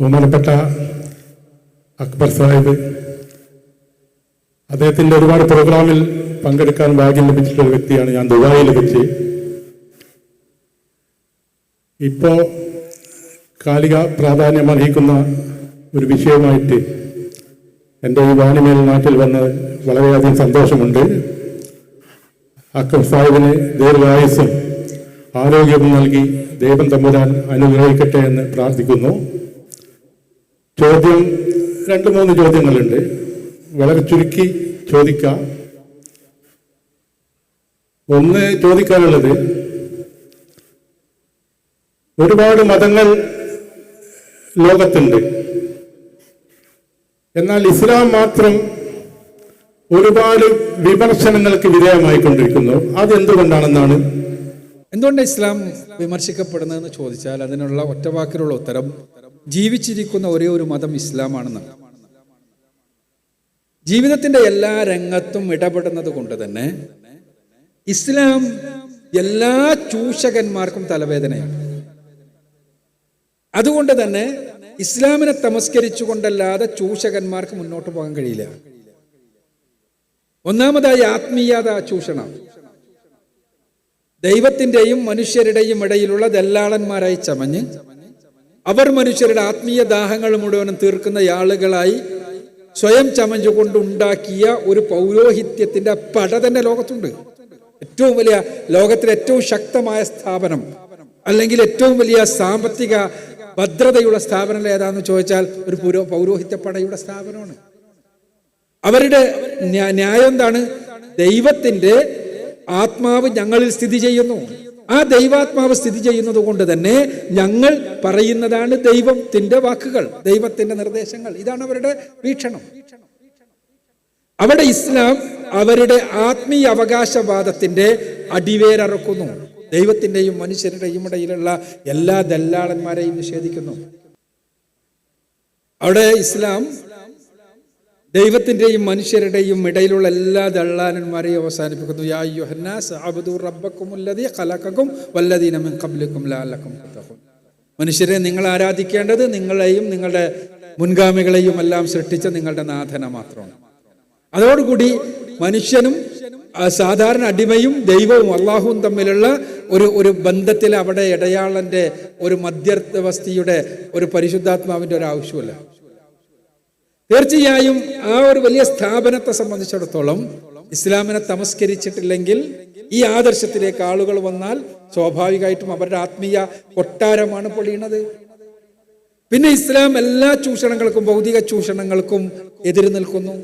ബഹുമാനപ്പെട്ട അക്ബർ സാഹിബ് അദ്ദേഹത്തിന്റെ ഒരുപാട് പ്രോഗ്രാമിൽ പങ്കെടുക്കാൻ ഭാഗ്യം ലഭിച്ചിട്ടുള്ള ഒരു വ്യക്തിയാണ് ഞാൻ ദുബായിൽ വെച്ച് ഇപ്പോൾ കാലിക പ്രാധാന്യം അർഹിക്കുന്ന ഒരു വിഷയമായിട്ട് എന്റെ ഈ വാണിമേൽ നാട്ടിൽ വന്ന് വളരെയധികം സന്തോഷമുണ്ട്. അക്ബർ സാഹിബിന് ദീർഘായുസ്സും ആരോഗ്യവും നൽകി ദൈവം തമ്പുരാൻ അനുഗ്രഹിക്കട്ടെ എന്ന് പ്രാർത്ഥിക്കുന്നു. ചോദ്യം രണ്ട് മൂന്ന് ചോദ്യങ്ങളുണ്ട്. വളരെ ചുരുക്കി ചോദിക്കാം. ഒന്ന് ചോദിക്കാനുള്ളത് ഒരുപാട് മതങ്ങൾ ലോകത്തുണ്ട്. എന്നാൽ ഇസ്ലാം മാത്രം ഒരുപാട് വിമർശനങ്ങൾക്ക് വിധേയമായിക്കൊണ്ടിരിക്കുന്നു. അതെന്തുകൊണ്ടാണെന്നാണ്? എന്തുകൊണ്ട് ഇസ്ലാം വിമർശിക്കപ്പെടുന്നതെന്ന് ചോദിച്ചാൽ അതിനുള്ള ഒറ്റവാക്കിലുള്ള ഉത്തരം ജീവിച്ചിരിക്കുന്ന ഒരേ ഒരു മതം ഇസ്ലാമാണെന്ന്. ജീവിതത്തിന്റെ എല്ലാ രംഗത്തും ഇടപെടുന്നത് കൊണ്ട് തന്നെ ഇസ്ലാം എല്ലാ ചൂഷകന്മാർക്കും തലവേദനയാണ്. അതുകൊണ്ട് തന്നെ ഇസ്ലാമിനെ തമസ്കരിച്ചുകൊണ്ടല്ലാതെ ചൂഷകന്മാർക്ക് മുന്നോട്ട് പോകാൻ കഴിയില്ല. ഒന്നാമതായി ആത്മീയത ചൂഷണം. ദൈവത്തിന്റെയും മനുഷ്യരുടെയും ഇടയിലുള്ള ദല്ലാളന്മാരായി ചമഞ്ഞ് അവർ മനുഷ്യരുടെ ആത്മീയ ദാഹങ്ങൾ മുഴുവനും തീർക്കുന്ന ആളുകളായി സ്വയം ചമഞ്ചുകൊണ്ട് ഉണ്ടാക്കിയ ഒരു പൗരോഹിത്യത്തിന്റെ പട തന്നെ ലോകത്തുണ്ട്. ഏറ്റവും വലിയ ലോകത്തിലെ ഏറ്റവും ശക്തമായ സ്ഥാപനം അല്ലെങ്കിൽ ഏറ്റവും വലിയ സാമ്പത്തിക ഭദ്രതയുള്ള സ്ഥാപനം ഏതാന്ന് ചോദിച്ചാൽ ഒരു പുരോ പൗരോഹിത്യ പടയുടെ സ്ഥാപനമാണ്. അവരുടെ ന്യായം എന്താണ്? ദൈവത്തിന്റെ ആത്മാവ് ഞങ്ങളിൽ സ്ഥിതി ചെയ്യുന്നു. ആ ദൈവാത്മാവ് സ്ഥിതി ചെയ്യുന്നത് കൊണ്ട് തന്നെ ഞങ്ങൾ പറയുന്നതാണ് ദൈവത്തിന്റെ വാക്കുകൾ ദൈവത്തിന്റെ നിർദ്ദേശങ്ങൾ. ഇതാണ് അവരുടെ വീക്ഷണം. അവിടെ ഇസ്ലാം അവരുടെ ആത്മീയ അവകാശവാദത്തിന്റെ അടിവേരറക്കുന്നു ദൈവത്തിന്റെയും മനുഷ്യരുടെയും ഇടയിലുള്ള എല്ലാ ദല്ലാളന്മാരെയും നിഷേധിക്കുന്നു. അവിടെ ഇസ്ലാം ദൈവത്തിന്റെയും മനുഷ്യരുടെയും ഇടയിലുള്ള എല്ലാ ദള്ളാനന്മാരെയും അവസാനിപ്പിക്കുന്നു. യാ യുഹന്നാസ് അബ്ദു റബ്ബക്കും ഉല്ലതി വല്ലദീന മിൻ ഖബ്ലിക്കും ലാലക്കും മനുഷ്യരെ നിങ്ങൾ ആരാധിക്കേണ്ടത് നിങ്ങളെയും നിങ്ങളുടെ മുൻഗാമികളെയും എല്ലാം സൃഷ്ടിച്ച നിങ്ങളുടെ നാഥന മാത്രമാണ്. അതോടുകൂടി മനുഷ്യനും സാധാരണ അടിമയും ദൈവവും അള്ളാഹുവും തമ്മിലുള്ള ഒരു ഒരു ബന്ധത്തിൽ അവിടെ ഇടയാളന്റെ ഒരു മധ്യവസ്ഥയുടെ ഒരു പരിശുദ്ധാത്മാവിന്റെ ഒരു ആവശ്യമില്ല തീർച്ചയായും ആ ഒരു വലിയ സ്ഥാപനത്തെ സംബന്ധിച്ചിടത്തോളം ഇസ്ലാമിനെ തമസ്കരിച്ചിട്ടില്ലെങ്കിൽ ഈ ആദർശത്തിലേക്ക് ആളുകൾ വന്നാൽ സ്വാഭാവികമായിട്ടും അവരുടെ ആത്മീയ കൊട്ടാരമാണ് പൊളിയണത് പിന്നെ ഇസ്ലാം എല്ലാ ചൂഷണങ്ങൾക്കും ഭൗതിക ചൂഷണങ്ങൾക്കും എതിര് നിൽക്കുന്നു.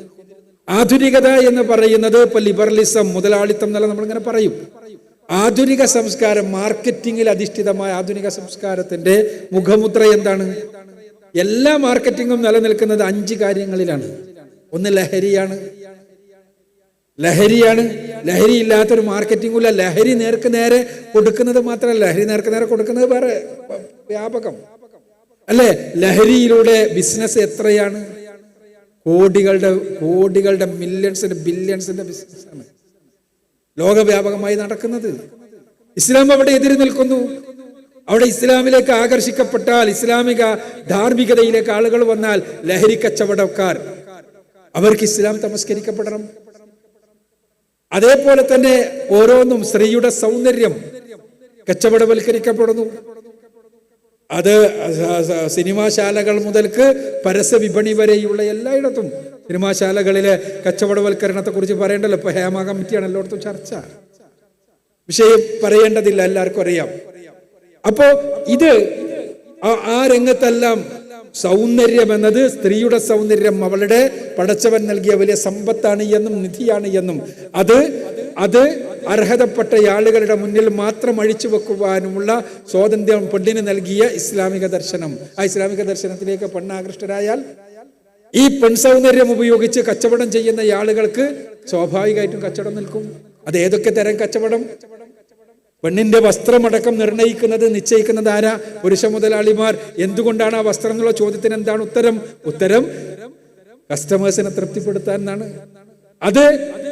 ആധുനികത എന്ന് പറയുന്നത് ഇപ്പൊ ലിബറലിസം മുതലാളിത്തം എന്നല്ല നമ്മളിങ്ങനെ പറയും. ആധുനിക സംസ്കാരം മാർക്കറ്റിംഗിൽ അധിഷ്ഠിതമായ ആധുനിക സംസ്കാരത്തിന്റെ മുഖമുദ്ര എന്താണ്? എല്ലാ മാർക്കറ്റിംഗും നിലനിൽക്കുന്നത് അഞ്ച് കാര്യങ്ങളിലാണ്. ഒന്ന് ലഹരിയാണ്. ലഹരിയാണ്. ലഹരി ഇല്ലാത്തൊരു മാർക്കറ്റിംഗും ഇല്ല. ലഹരി നേർക്ക് നേരെ കൊടുക്കുന്നത് മാത്രമല്ല. ലഹരി നേർക്ക് നേരെ കൊടുക്കുന്നത് വേറെ വ്യാപകം. അല്ലേ? ലഹരിയിലൂടെ ബിസിനസ് എത്രയാണ്? കോടികളുടെ കോടികളുടെ മില്യൺസിന്റെ ബില്യൺസിന്റെ ബിസിനസ്സാണ്. ലോകവ്യാപകമായി നടക്കുന്നത്. ഇസ്ലാം അവിടെ എതിര് നിൽക്കുന്നു. അവിടെ ഇസ്ലാമിലേക്ക് ആകർഷിക്കപ്പെട്ടാൽ ഇസ്ലാമിക ധാർമ്മികതയിലേക്ക് ആളുകൾ വന്നാൽ ലഹരി കച്ചവടക്കാർ. അവർക്ക് ഇസ്ലാം തമസ്കരിക്കപ്പെടണം. അതേപോലെ തന്നെ ഓരോന്നും സ്ത്രീയുടെ സൗന്ദര്യം കച്ചവടവൽക്കരിക്കപ്പെടുന്നു. അത് സിനിമാശാലകൾ മുതൽക്ക് പരസ്യ വിപണി വരെയുള്ള എല്ലായിടത്തും. സിനിമാശാലകളിലെ കച്ചവടവൽക്കരണത്തെ കുറിച്ച് പറയേണ്ടല്ലോ. ഇപ്പൊ ഹേമ കമ്മിറ്റിയാണ് എല്ലായിടത്തും ചർച്ച. വിഷയം പറയേണ്ടതില്ല എല്ലാവർക്കും അറിയാം. അപ്പോ ഇത് ആ- രംഗത്തെല്ലാം സൗന്ദര്യം എന്നത് സ്ത്രീയുടെ സൗന്ദര്യം അവളുടെ പടച്ചവൻ നൽകിയ വലിയ സമ്പത്താണ് എന്നും നിധിയാണ് എന്നും. അത് അത് അർഹതപ്പെട്ട ആളുകളുടെ മുന്നിൽ മാത്രം അഴിച്ചു വെക്കുവാനുമുള്ള സ്വാതന്ത്ര്യം പെണ്ണിന് നൽകിയ ഇസ്ലാമിക ദർശനം. ആ ഇസ്ലാമിക ദർശനത്തിലേക്ക് പെണ്ണാകൃഷ്ടരായാൽ ഈ പെൺ സൗന്ദര്യം ഉപയോഗിച്ച് കച്ചവടം ചെയ്യുന്ന ആളുകൾക്ക് സ്വാഭാവികമായിട്ടും കച്ചവടം നിൽക്കും. അത് ഏതൊക്കെ തരം കച്ചവടം? പെണ്ണിന്റെ വസ്ത്രമടക്കം നിർണയിക്കുന്നത് നിശ്ചയിക്കുന്നത് ആരാ? പുരുഷ മുതലാളിമാർ എന്തുകൊണ്ടാണ് ആ വസ്ത്രം എന്നുള്ള ചോദ്യത്തിന് എന്താണ് ഉത്തരം? ഉത്തരം കസ്റ്റമേഴ്സിനെ തൃപ്തിപ്പെടുത്താൻ എന്നാണ് അത്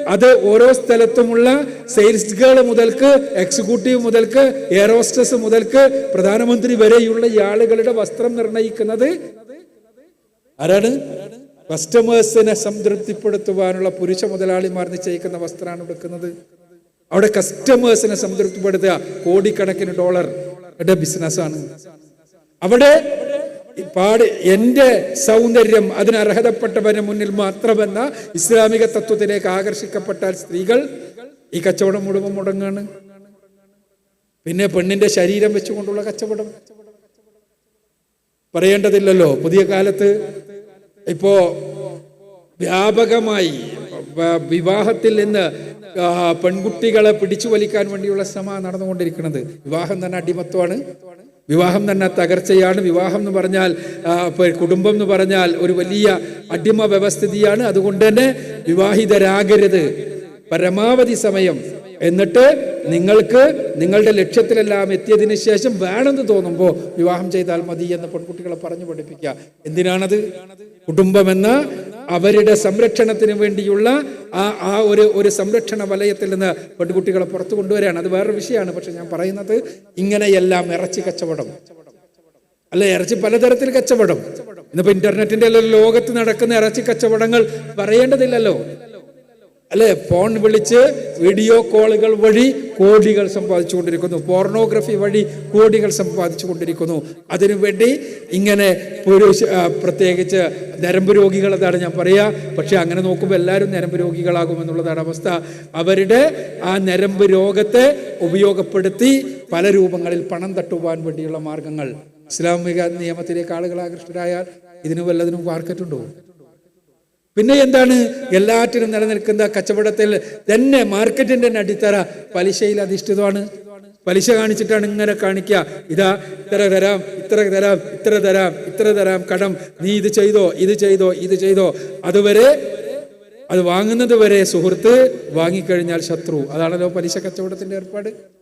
അത് ഓരോ സ്ഥലത്തുമുള്ള സെയിൽസ് ഗേൾ മുതൽക്ക് എക്സിക്യൂട്ടീവ് മുതൽക്ക് എയർ ഹോസ്റ്റസ് മുതൽക്ക് പ്രധാനമന്ത്രി വരെയുള്ള ആളുകളുടെ വസ്ത്രം നിർണയിക്കുന്നത് ആരാണ്? കസ്റ്റമേഴ്സിനെ സംതൃപ്തിപ്പെടുത്തുവാനുള്ള പുരുഷ മുതലാളിമാർ നിശ്ചയിക്കുന്ന വസ്ത്രമാണ് എടുക്കുന്നത് അവിടെ കസ്റ്റമേഴ്സിനെ സംതൃപ്തിപ്പെടുത്തുക കോടിക്കണക്കിന് ഡോളറുടെ ബിസിനസ്സാണ് അവിടെ പാട് എന്റെ സൗന്ദര്യം അതിന് അർഹതപ്പെട്ടവന് മുന്നിൽ മാത്രമെന്ന ഇസ്ലാമിക തത്വത്തിലേക്ക് ആകർഷിക്കപ്പെട്ടാൽ സ്ത്രീകൾ ഈ കച്ചവടം മുഴുവൻ മുടങ്ങാണ്. പിന്നെ പെണ്ണിന്റെ ശരീരം വെച്ചുകൊണ്ടുള്ള കച്ചവടം. പറയേണ്ടതില്ലല്ലോ പുതിയ കാലത്ത് ഇപ്പോ വ്യാപകമായി വിവാഹത്തിൽ നിന്ന് പെൺകുട്ടികളെ പിടിച്ചു വലിക്കാൻ വേണ്ടിയുള്ള ശ്രമ നടന്നുകൊണ്ടിരിക്കുന്നത്. വിവാഹം തന്നെ അടിമത്വമാണ്. വിവാഹം തന്നെ തകർച്ചയാണ്. വിവാഹം എന്ന് പറഞ്ഞാൽ കുടുംബം എന്ന് പറഞ്ഞാൽ ഒരു വലിയ അടിമ വ്യവസ്ഥിതിയാണ്. അതുകൊണ്ട് തന്നെ വിവാഹിതരാകരുത്. പരമാവധി സമയം. എന്നിട്ട് നിങ്ങൾക്ക് നിങ്ങളുടെ ലക്ഷ്യത്തിലെല്ലാം എത്തിയതിനു ശേഷം വേണമെന്ന് തോന്നുമ്പോൾ വിവാഹം ചെയ്താൽ മതി എന്ന് പെൺകുട്ടികളെ പറഞ്ഞു പഠിപ്പിക്കുക. എന്തിനാണത്? കുടുംബമെന്ന അവരുടെ സംരക്ഷണത്തിന് വേണ്ടിയുള്ള ആ ആ ഒരു ഒരു സംരക്ഷണ വലയത്തിൽ നിന്ന് പെൺകുട്ടികളെ പുറത്തു കൊണ്ടുവരികയാണ് അത് വേറൊരു വിഷയമാണ് പക്ഷെ ഞാൻ പറയുന്നത് ഇങ്ങനെയെല്ലാം ഇറച്ചി കച്ചവടം. അല്ലെ? ഇറച്ചി പലതരത്തിൽ കച്ചവടം. ഇന്നിപ്പോ ഇന്റർനെറ്റിന്റെ ലോകത്ത് നടക്കുന്ന ഇറച്ചി കച്ചവടങ്ങൾ പറയേണ്ടതില്ലല്ലോ. അല്ലെ? ഫോൺ വിളിച്ച് വീഡിയോ കോളുകൾ വഴി കോടികൾ സമ്പാദിച്ചുകൊണ്ടിരിക്കുന്നു. പോർണോഗ്രഫി വഴി കോടികൾ സമ്പാദിച്ചുകൊണ്ടിരിക്കുന്നു. അതിനുവേണ്ടി ഇങ്ങനെ പുരുഷ പ്രത്യേകിച്ച് നരമ്പ് രോഗികൾ എന്നാണ് ഞാൻ പറയുക പക്ഷെ അങ്ങനെ നോക്കുമ്പോൾ എല്ലാവരും നരമ്പ് രോഗികളാകുമെന്നുള്ളതാണ് അവസ്ഥ. അവരുടെ ആ നരമ്പ് രോഗത്തെ ഉപയോഗപ്പെടുത്തി പല രൂപങ്ങളിൽ പണം തട്ടുവാൻ വേണ്ടിയുള്ള മാർഗങ്ങൾ. ഇസ്ലാമിക നിയമത്തിലേക്ക് ആളുകൾ ആകൃഷ്ടരായാൽ ഇതിന് വല്ലതിനും മാർക്കറ്റുണ്ടോ? പിന്നെ എന്താണ്? എല്ലാറ്റിനും നിലനിൽക്കുന്ന കച്ചവടത്തിൽ തന്നെ മാർക്കറ്റിന്റെ തന്നെ അടിത്തറ പലിശയിൽ അധിഷ്ഠിതമാണ്. പലിശ കാണിച്ചിട്ടാണ് ഇങ്ങനെ കാണിക്കുക. ഇതാ ഇത്ര തരാം ഇത്ര തരാം ഇത്ര തരാം ഇത്ര തരാം കടം. നീ ഇത് ചെയ്തോ ഇത് ചെയ്തോ ഇത് ചെയ്തോ. അതുവരെ അത് വാങ്ങുന്നത് വരെ സുഹൃത്ത് വാങ്ങിക്കഴിഞ്ഞാൽ ശത്രു. അതാണല്ലോ പലിശ കച്ചവടത്തിന്റെ ഏർപ്പാട്.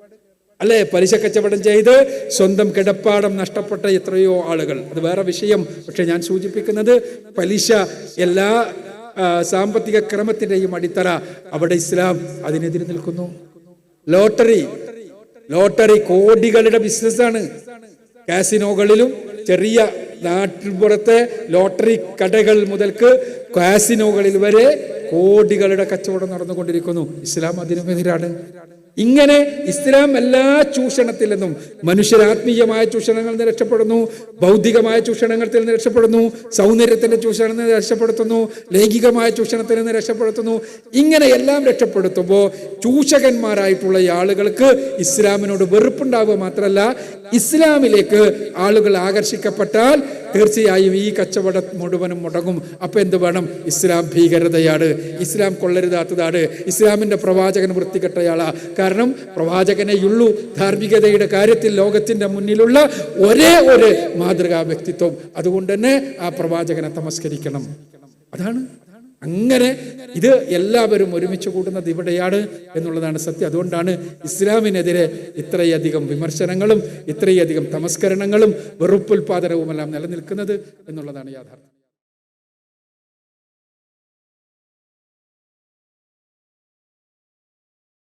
അല്ലെ? പലിശ കച്ചവടം ചെയ്ത് സ്വന്തം കിടപ്പാടം നഷ്ടപ്പെട്ട എത്രയോ ആളുകൾ. അത് വേറെ വിഷയം. പക്ഷെ ഞാൻ സൂചിപ്പിക്കുന്നത് പലിശ എല്ലാ സാമ്പത്തിക ക്രമത്തിന്റെയും അടിത്തറ അവിടെ ഇസ്ലാം അതിനെതിരെ നിൽക്കുന്നു. ലോട്ടറി ലോട്ടറി കോടികളുടെ ബിസിനസ്സാണ്. കാസിനോകളിലും ചെറിയ നാട്ടിൻപുറത്തെ ലോട്ടറി കടകൾ മുതൽക്ക് കാസിനോകളിൽ വരെ കോടികളുടെ കച്ചവടം നടന്നുകൊണ്ടിരിക്കുന്നു. ഇസ്ലാം അതിനുമെതിരാണ്. ഇങ്ങനെ ഇസ്ലാം എല്ലാ ചൂഷണത്തിൽ നിന്നും മനുഷ്യരാത്മീയമായ ചൂഷണങ്ങളിൽ നിന്ന് രക്ഷപ്പെടുന്നു ഭൗതികമായ ചൂഷണങ്ങളിൽ നിന്ന് രക്ഷപ്പെടുന്നു സൗന്ദര്യത്തിന്റെ ചൂഷണത്തിൽ നിന്ന് രക്ഷപ്പെടുത്തുന്നു ലൈംഗികമായ ചൂഷണത്തിൽ നിന്ന് രക്ഷപ്പെടുത്തുന്നു ഇങ്ങനെ എല്ലാം രക്ഷപ്പെടുത്തുമ്പോൾ ചൂഷകന്മാരായിട്ടുള്ള ആളുകൾക്ക് ഇസ്ലാമിനോട് വെറുപ്പുണ്ടാവുക മാത്രമല്ല ഇസ്ലാമിലേക്ക് ആളുകൾ ആകർഷിക്കപ്പെട്ടാൽ തീർച്ചയായും ഈ കച്ചവടം മുഴുവനും മുടങ്ങും. അപ്പം എന്ത് വേണം? ഇസ്ലാം ഭീകരതയാണ്. ഇസ്ലാം കൊള്ളരുതാത്തതാണ്. ഇസ്ലാമിന്റെ പ്രവാചകൻ വൃത്തികെട്ടയാളാ. കാരണം പ്രവാചകനെയുള്ളൂ ധാർമ്മികതയുടെ കാര്യത്തിൽ ലോകത്തിന്റെ മുന്നിലുള്ള ഒരേ ഒരു മാതൃകാ വ്യക്തിത്വം. അതുകൊണ്ട് തന്നെ ആ പ്രവാചകനെ തമസ്കരിക്കണം. അതാണ് അങ്ങനെ ഇത് എല്ലാവരും ഒരുമിച്ച് കൂടുന്നത് ഇവിടെയാണ് എന്നുള്ളതാണ് സത്യം. അതുകൊണ്ടാണ് ഇസ്ലാമിനെതിരെ ഇത്രയധികം വിമർശനങ്ങളും ഇത്രയധികം തമസ്കരണങ്ങളും വെറുപ്പുൽപാദനവുമെല്ലാം നിലനിൽക്കുന്നത് എന്നുള്ളതാണ് യാഥാർത്ഥ്യം.